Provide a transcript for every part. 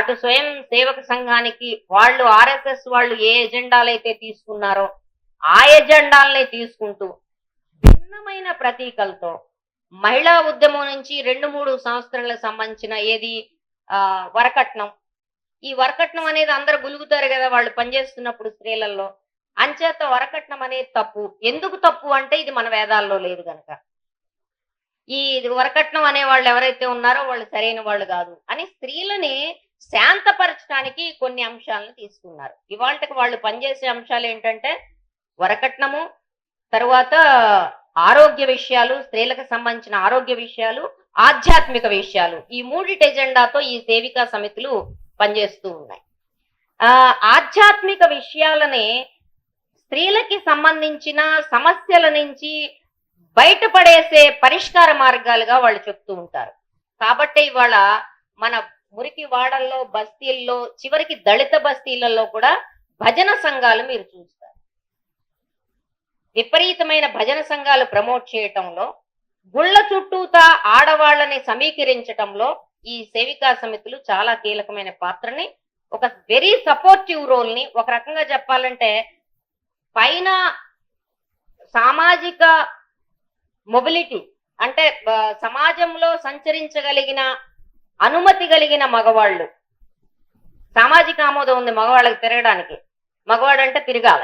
అటు స్వయం సేవక సంఘానికి వాళ్ళు ఆర్ఎస్ఎస్ వాళ్ళు ఏ ఎజెండాలు అయితే తీసుకున్నారో ఆ ఎజెండాలనే తీసుకుంటూ భిన్నమైన ప్రతీకలతో మహిళా ఉద్యమం నుంచి రెండు మూడు సంవత్సరాలకు సంబంధించిన ఏది? ఆ వరకట్నం. ఈ వరకట్నం అనేది అందరు గులుగుతారు కదా వాళ్ళు పనిచేస్తున్నప్పుడు స్త్రీలలో. అంచేత వరకట్నం అనేది తప్పు. ఎందుకు తప్పు అంటే ఇది మన వేదాల్లో లేదు కనుక ఈ వరకట్నం అనే వాళ్ళు ఎవరైతే ఉన్నారో వాళ్ళు సరైన వాళ్ళు కాదు. అని స్త్రీలని శాంతపరచడానికి కొన్ని అంశాలను తీసుకున్నారు. ఇవాళకి వాళ్ళు పనిచేసే అంశాలు ఏంటంటే వరకట్నము తరువాత ఆరోగ్య విషయాలు స్త్రీలకు సంబంధించిన ఆరోగ్య విషయాలు ఆధ్యాత్మిక విషయాలు. ఈ మూడిటి ఎజెండాతో ఈ సేవికా సమితులు పనిచేస్తూ ఉన్నాయి. ఆ ఆధ్యాత్మిక విషయాలనే స్త్రీలకి సంబంధించిన సమస్యల నుంచి బయటపడేసే పరిష్కార మార్గాలుగా వాళ్ళు చెప్తూ ఉంటారు. కాబట్టి ఇవాళ మన మురికి వాడల్లో బస్తీల్లో చివరికి దళిత బస్తీలలో కూడా భజన సంఘాలు మీరు చూస్తారు. విపరీతమైన భజన సంఘాలు ప్రమోట్ చేయటంలో గుళ్ళ చుట్టూతా ఆడవాళ్ళని సమీకరించటంలో ఈ సేవికా సమితులు చాలా కీలకమైన పాత్రని ఒక వెరీ సపోర్టివ్ రోల్ని ఒక రకంగా చెప్పాలంటే పైన సామాజిక మొబిలిటీ అంటే సమాజంలో సంచరించగలిగిన అనుమతి కలిగిన మగవాళ్ళు. సామాజిక ఆమోదం ఉంది మగవాళ్ళకి తిరగడానికి. మగవాడు అంటే తిరగాల.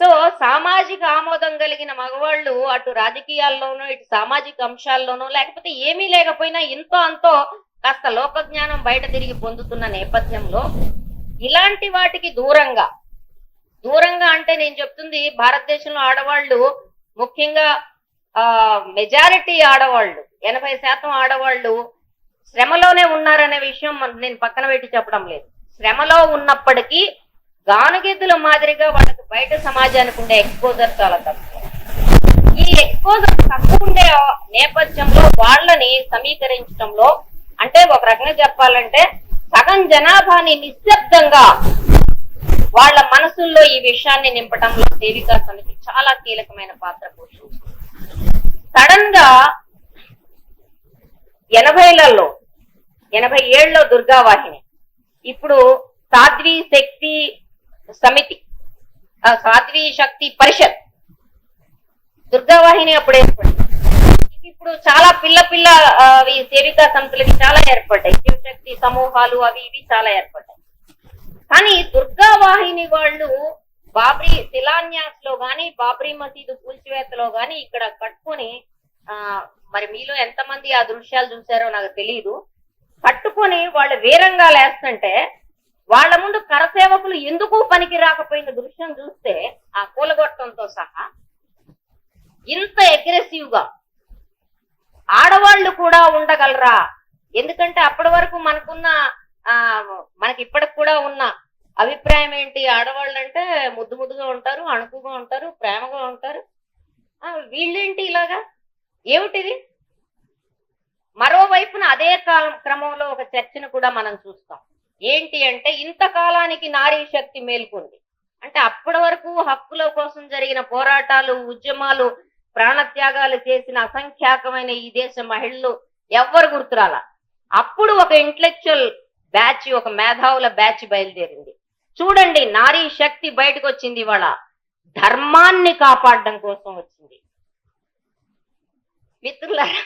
సో సామాజిక ఆమోదం కలిగిన మగవాళ్ళు అటు రాజకీయాల్లోనూ ఇటు సామాజిక అంశాల్లోనూ లేకపోతే ఏమీ లేకపోయినా ఇంతో అంతో కాస్త లోకజ్ఞానం బయట తిరిగి పొందుతున్న నేపథ్యంలో ఇలాంటి వాటికి దూరంగా దూరంగా అంటే నేను చెప్తుంది భారతదేశంలో ఆడవాళ్ళు ముఖ్యంగా ఆ మెజారిటీ ఆడవాళ్ళు ఎనభై శాతం ఆడవాళ్ళు శ్రమలోనే ఉన్నారనే విషయం నేను పక్కన పెట్టి చెప్పడం లేదు. శ్రమలో ఉన్నప్పటికీ గానుగీతుల మాదిరిగా వాళ్ళకి బయట సమాజానికి ఉండే ఎక్స్పోజర్ చాలా తక్కువ. ఈ ఎక్స్పోజర్ తక్కువ ఉండే నేపథ్యంలో వాళ్ళని సమీకరించడంలో అంటే ఒక రకంగా చెప్పాలంటే సగం జనాభాని నిశ్శబ్దంగా వాళ్ళ మనసుల్లో ఈ విషయాన్ని నింపడంలో దేవికా సమితి చాలా కీలకమైన పాత్ర పోషించింది. సడన్గా ఎనభైలలో ఎనభై ఏళ్ళలో దుర్గావాహిని. ఇప్పుడు సాధ్వి శక్తి సమితి సాధ్వి శక్తి పరిషత్ దుర్గావాహిని అప్పుడు ఏర్పడింది. ఇప్పుడు చాలా పిల్ల పిల్ల అవి సేవికా సంస్థలు చాలా ఏర్పడ్డాయి. శివశక్తి సమూహాలు అవి ఇవి చాలా ఏర్పడ్డాయి. కానీ దుర్గావాహిని వాళ్ళు బాబ్రీ శిలాన్యాస్లో గాని బాబ్రీ మసీదు కూల్చివేతలో గాని ఇక్కడ కట్టుకొని మరి మీలో ఎంతమంది ఆ దృశ్యాలు చూసారో నాకు తెలియదు పట్టుకొని వాళ్ళు వీరంగా లేస్తుంటే వాళ్ళ ముందు కరసేవకులు ఎందుకు పనికి రాకపోయిన దృశ్యం చూస్తే ఆ కూలగొట్టంతో సహా ఇంత అగ్రెసివ్గా ఆడవాళ్ళు కూడా ఉండగలరా? ఎందుకంటే అప్పటి వరకు మనకున్న ఆ మనకి ఇప్పటికి కూడా ఉన్న అభిప్రాయం ఏంటి? ఆడవాళ్ళు అంటే ముద్దు ముద్దుగా ఉంటారు అణుకుగా ఉంటారు ప్రేమగా ఉంటారు. వీళ్ళేంటి ఇలాగా? ఏమిటిది? మరోవైపున అదే కాలం క్రమంలో ఒక చర్చను కూడా మనం చూస్తాం. ఏంటి అంటే ఇంతకాలానికి నారీ శక్తి మేల్కొంది. అంటే అప్పటి వరకు హక్కుల కోసం జరిగిన పోరాటాలు ఉద్యమాలు ప్రాణత్యాగాలు చేసిన అసంఖ్యాకమైన ఈ దేశ మహిళలు ఎవ్వరు గుర్తురాల? అప్పుడు ఒక ఇంటలెక్చువల్ బ్యాచ్ ఒక మేధావుల బ్యాచ్ బయలుదేరింది. చూడండి నారీ శక్తి బయటకు వచ్చింది ఇవాళ. ధర్మాన్ని కాపాడడం కోసం వచ్చింది. మిత్రులారా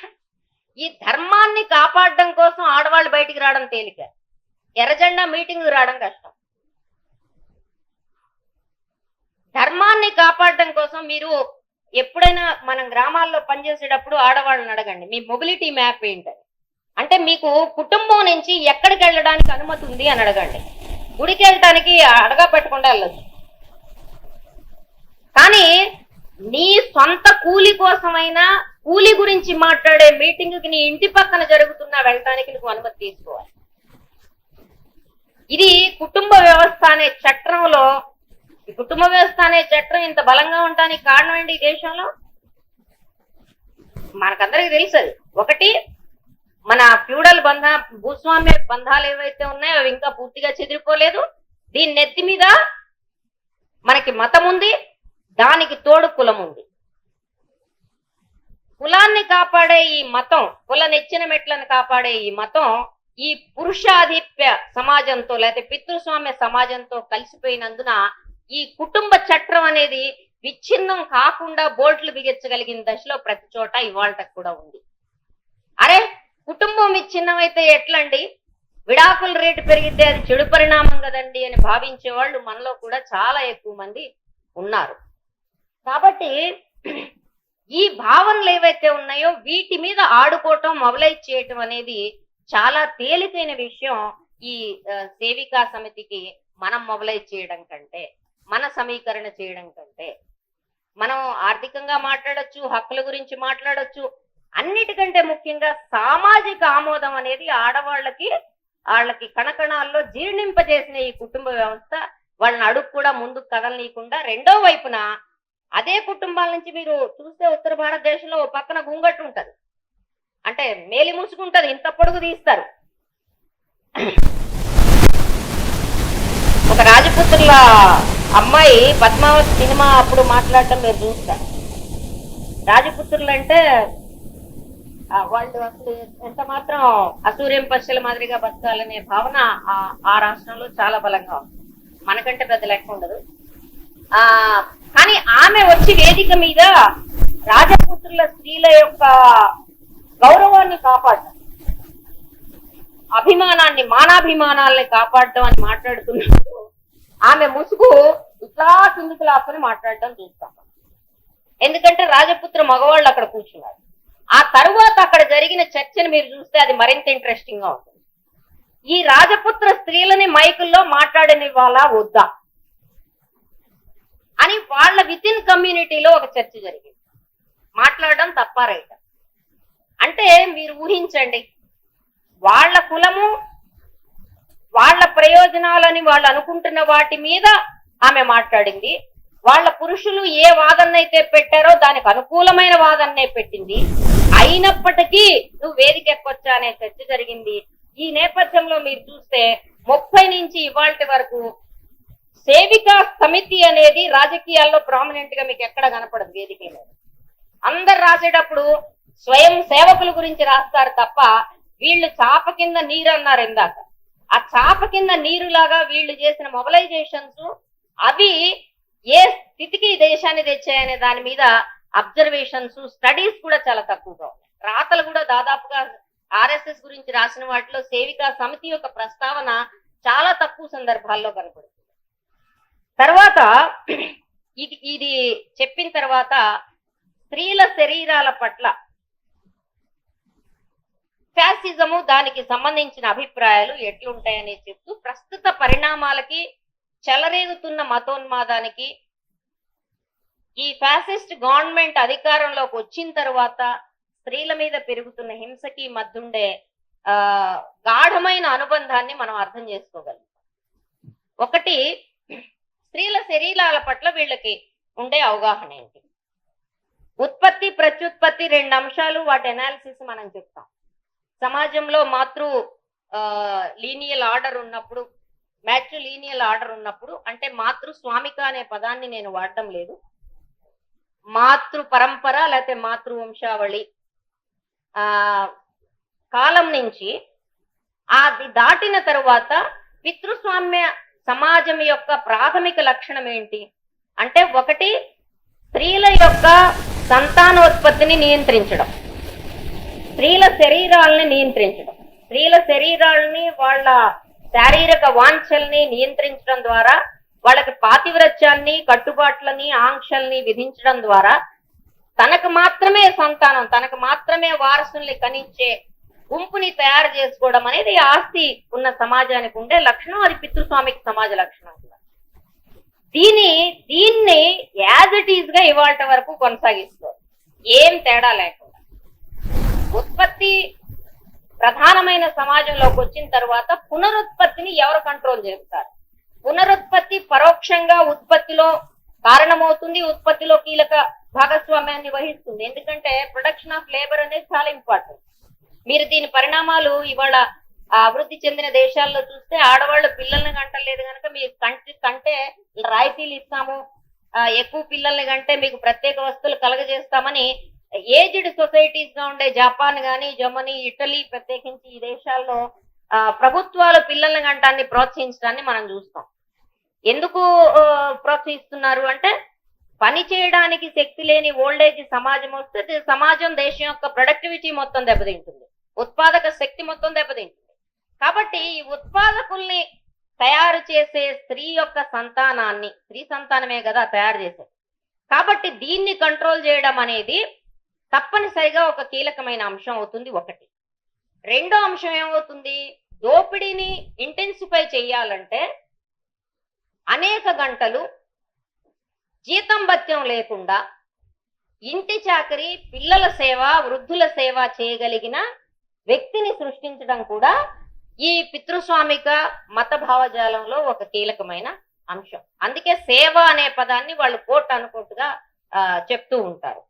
ఈ ధర్మాన్ని కాపాడడం కోసం ఆడవాళ్ళు బయటికి రావడం తేలిక. ఎర్రజెండా మీటింగ్ రావడం కష్టం. ధర్మాన్ని కాపాడడం కోసం మీరు ఎప్పుడైనా మనం గ్రామాల్లో పనిచేసేటప్పుడు ఆడవాళ్ళని అడగండి. మీ మొబిలిటీ మ్యాప్ ఏంటని. అంటే మీకు కుటుంబం నుంచి ఎక్కడికి వెళ్ళడానికి అనుమతి ఉంది అని అడగండి. గుడికి వెళ్ళటానికి అడగా పెట్టకుండా వెళ్ళదు కానీ నీ సొంత కూలి కోసమైనా కూలీ గురించి మాట్లాడే మీటింగ్కి నీ ఇంటి పక్కన జరుగుతున్న వెళ్ళటానికి నువ్వు అనుమతి తీసుకోవాలి. ఇది కుటుంబ వ్యవస్థ అనే చట్టంలో ఈ కుటుంబ వ్యవస్థ అనే చట్టం ఇంత బలంగా ఉండడానికి కారణం ఏంటి ఈ దేశంలో? మనకందరికి తెలుసు అది. ఒకటి మన ఫ్యూడల్ బంధ భూస్వామ్య బంధాలు ఏవైతే ఉన్నాయో అవి ఇంకా పూర్తిగా చెదిరిపోలేదు. దీని నెత్తి మీద మనకి మతం ఉంది దానికి తోడు కులం ఉంది కులాన్ని కాపాడే ఈ మతం కుల నెచ్చిన మెట్లను కాపాడే ఈ మతం ఈ పురుషాధిప్య సమాజంతో లేకపోతే పితృస్వామ్య సమాజంతో కలిసిపోయినందున ఈ కుటుంబ చట్రం అనేది విచ్ఛిన్నం కాకుండా బోల్ట్లు బిగించగలిగిన దశలో ప్రతి చోట ఇవాళ కూడా ఉంది. అరే కుటుంబం విచ్ఛిన్నమైతే ఎట్లండి? విడాకుల రేటు పెరిగితే అది చెడు పరిణామం కదండి అని భావించే వాళ్ళు మనలో కూడా చాలా ఎక్కువ మంది ఉన్నారు. కాబట్టి ఈ భావనలు ఏవైతే ఉన్నాయో వీటి మీద ఆడుకోవటం మొబలైజ్ చేయటం అనేది చాలా తేలికైన విషయం ఈ సేవికా సమితికి మనం మొబలైజ్ చేయడం కంటే మన సమీకరణ చేయడం కంటే. మనం ఆర్థికంగా మాట్లాడొచ్చు హక్కుల గురించి మాట్లాడొచ్చు. అన్నిటికంటే ముఖ్యంగా సామాజిక ఆమోదం అనేది ఆడవాళ్ళకి వాళ్ళకి కణకణాల్లో జీర్ణింపజేసిన ఈ కుటుంబ వ్యవస్థ వాళ్ళని అడుగు కూడా ముందుకు కదలనీయకుండా రెండో వైపున అదే కుటుంబాల నుంచి మీరు చూస్తే ఉత్తర భారతదేశంలో పక్కన గుంగట్టు ఉంటది. అంటే మేలి ముసుగుంటుంది ఇంత పొడుగు తీస్తారు. ఒక రాజపుత్రుల అమ్మాయి పద్మావతి సినిమా అప్పుడు మాట్లాడటం మీరు చూస్తారు రాజపుత్రులు అంటే వాళ్ళు అసలు ఎంత మాత్రం అసూర్యం పక్షుల మాదిరిగా బతకాలనే భావన ఆ- ఆ రాష్ట్రంలో చాలా బలంగా ఉంది. మనకంటే పెద్ద లెక్క ఉండదు. ఆ కానీ ఆమె వచ్చి వేదిక మీద రాజపుత్రుల స్త్రీల యొక్క గౌరవాన్ని కాపాడటం అభిమానాన్ని మానాభిమానాల్ని కాపాడటం అని మాట్లాడుతున్నప్పుడు ఆమె ముసుగు ఇట్లా కిందికి లాక్కుని మాట్లాడటం చూస్తాం. ఎందుకంటే రాజపుత్ర మగవాళ్ళు అక్కడ కూర్చున్నారు. ఆ తరువాత అక్కడ జరిగిన చర్చను మీరు చూస్తే అది మరింత ఇంట్రెస్టింగ్గా ఉంటుంది. ఈ రాజపుత్ర స్త్రీలని మైకుల్లో మాట్లాడనివ్వాలా? వద్దా? విత్ ఇన్ కమ్యూనిటీలో ఒక చర్చ జరిగింది. మాట్లాడడం తప్ప రైట్. అంటే మీరు ఊహించండి వాళ్ళ కులము వాళ్ళ ప్రయోజనాలని వాళ్ళు అనుకుంటున్న వాటి మీద ఆమె మాట్లాడింది. వాళ్ళ పురుషులు ఏ వాదనైతే పెట్టారో దానికి అనుకూలమైన వాదన్నే పెట్టింది. అయినప్పటికీ నువ్వు వేదిక ఎక్కొచ్చా అనే చర్చ జరిగింది. ఈ నేపథ్యంలో మీరు చూస్తే ముప్పై నుంచి ఇవాళ వరకు సేవికా సమితి అనేది రాజకీయాల్లో ప్రామినెంట్గా మీకు ఎక్కడ కనపడదు వేదిక మీద. అందరు రాసేటప్పుడు స్వయం సేవకుల గురించి రాస్తారు తప్ప వీళ్ళు చాప కింద నీరు అన్నారు ఇందాక. ఆ చాప కింద నీరులాగా వీళ్ళు చేసిన మొబలైజేషన్స్ అవి ఏ స్థితికి దేశాన్ని తెచ్చాయనే దాని మీద అబ్జర్వేషన్స్ స్టడీస్ కూడా చాలా తక్కువగా ఉన్నాయి. రాతలు కూడా దాదాపుగా ఆర్ఎస్ఎస్ గురించి రాసిన వాటిలో సేవికా సమితి యొక్క ప్రస్తావన చాలా తక్కువ సందర్భాల్లో కనపడుతుంది. తర్వాత ఇది ఇది చెప్పిన తర్వాత స్త్రీల శరీరాల పట్ల ఫ్యాసిజము దానికి సంబంధించిన అభిప్రాయాలు ఎట్లుంటాయని చెప్తూ ప్రస్తుత పరిణామాలకి చెలరేగుతున్న మతోన్మాదానికి ఈ ఫ్యాసిస్ట్ గవర్నమెంట్ అధికారంలోకి వచ్చిన తర్వాత స్త్రీల మీద పెరుగుతున్న హింసకి మధ్యుండే ఆ గాఢమైన అనుబంధాన్ని మనం అర్థం చేసుకోగలం ఒకటి స్త్రీల శరీరాల పట్ల వీళ్ళకి ఉండే అవగాహన ఏంటి? ఉత్పత్తి ప్రత్యుత్పత్తి రెండు అంశాలు వాటి అనాలిసిస్ మనం చెప్తాం. సమాజంలో మాతృ లీనియల్ ఆర్డర్ ఉన్నప్పుడు మ్యాట్రు లీనియల్ ఆర్డర్ ఉన్నప్పుడు అంటే మాతృ స్వామిక అనే పదాన్ని నేను వాడడం లేదు. మాతృ పరంపర లేకపోతే మాతృ వంశావళి. ఆ కాలం నుంచి అది దాటిన తరువాత పితృస్వామ్య సమాజం యొక్క ప్రాథమిక లక్షణం ఏంటి? అంటే ఒకటి స్త్రీల యొక్క సంతానోత్పత్తిని నియంత్రించడం. స్త్రీల శరీరాలని నియంత్రించడం. స్త్రీల శరీరాలని వాళ్ళ శారీరక వాంఛల్ని నియంత్రించడం ద్వారా వాళ్ళకి పాతివ్రత్యాన్ని కట్టుబాట్లని ఆంక్షల్ని విధించడం ద్వారా తనకు మాత్రమే సంతానం తనకు మాత్రమే వారసుల్ని కనించే గుంపుని తయారు చేసుకోవడం అనేది ఆస్తి ఉన్న సమాజానికి ఉండే లక్షణం. అది పితృస్వామికి సమాజ లక్షణం కూడా. దీని దీన్ని యాజ్ ఇట్ ఈజ్గా ఇవాళ వరకు కొనసాగిస్తారు ఏం తేడా లేకుండా. ఉత్పత్తి ప్రధానమైన సమాజంలోకి వచ్చిన తర్వాత పునరుత్పత్తిని ఎవరు కంట్రోల్ చేస్తారు? పునరుత్పత్తి పరోక్షంగా ఉత్పత్తిలో కారణమవుతుంది ఉత్పత్తిలో కీలక భాగస్వామ్యాన్ని వహిస్తుంది. ఎందుకంటే ప్రొడక్షన్ ఆఫ్ లేబర్ అనేది చాలా ఇంపార్టెంట్. మీరు దీని పరిణామాలు ఇవాళ అభివృద్ధి చెందిన దేశాల్లో చూస్తే ఆడవాళ్ళు పిల్లల్ని కంటలేదు కనుక మీరు కంటి కంటే రాయితీలు ఇస్తాము. ఎక్కువ పిల్లల్ని కంటే మీకు ప్రత్యేక వస్తువులు కలగజేస్తామని ఏజ్డ్ సొసైటీస్గా ఉండే జపాన్ గాని జర్మనీ ఇటలీ ప్రత్యేకించి ఈ దేశాల్లో ప్రభుత్వాలు పిల్లల్ని గంటాన్ని ప్రోత్సహించడాన్ని మనం చూస్తాం. ఎందుకు ప్రోత్సహిస్తున్నారు అంటే పని చేయడానికి శక్తి లేని ఓల్డేజ్ సమాజం వస్తే సమాజం దేశం యొక్క ప్రొడక్టివిటీ మొత్తం దెబ్బతింటుంది. ఉత్పాదక శక్తి మొత్తం దెబ్బతింటుంది. కాబట్టి ఈ ఉత్పాదకుల్ని తయారు చేసే స్త్రీ యొక్క సంతానాన్ని స్త్రీ సంతానమే కదా తయారు చేసేది. కాబట్టి దీన్ని కంట్రోల్ చేయడం అనేది తప్పనిసరిగా ఒక కీలకమైన అంశం అవుతుంది ఒకటి. రెండో అంశం ఏమవుతుంది? దోపిడీని ఇంటెన్సిఫై చేయాలంటే అనేక గంటలు జీతం భత్యం లేకుండా ఇంటి చాకరీ పిల్లల సేవ వృద్ధుల సేవ చేయగలిగిన వ్యక్తిని సృష్టించడం కూడా ఈ పితృస్వామిక మత భావజాలంలో ఒక కీలకమైన అంశం. అందుకే సేవ అనే పదాన్ని వాళ్ళు కోట్ అనుకోట్టుగా చెప్తూ ఉంటారు.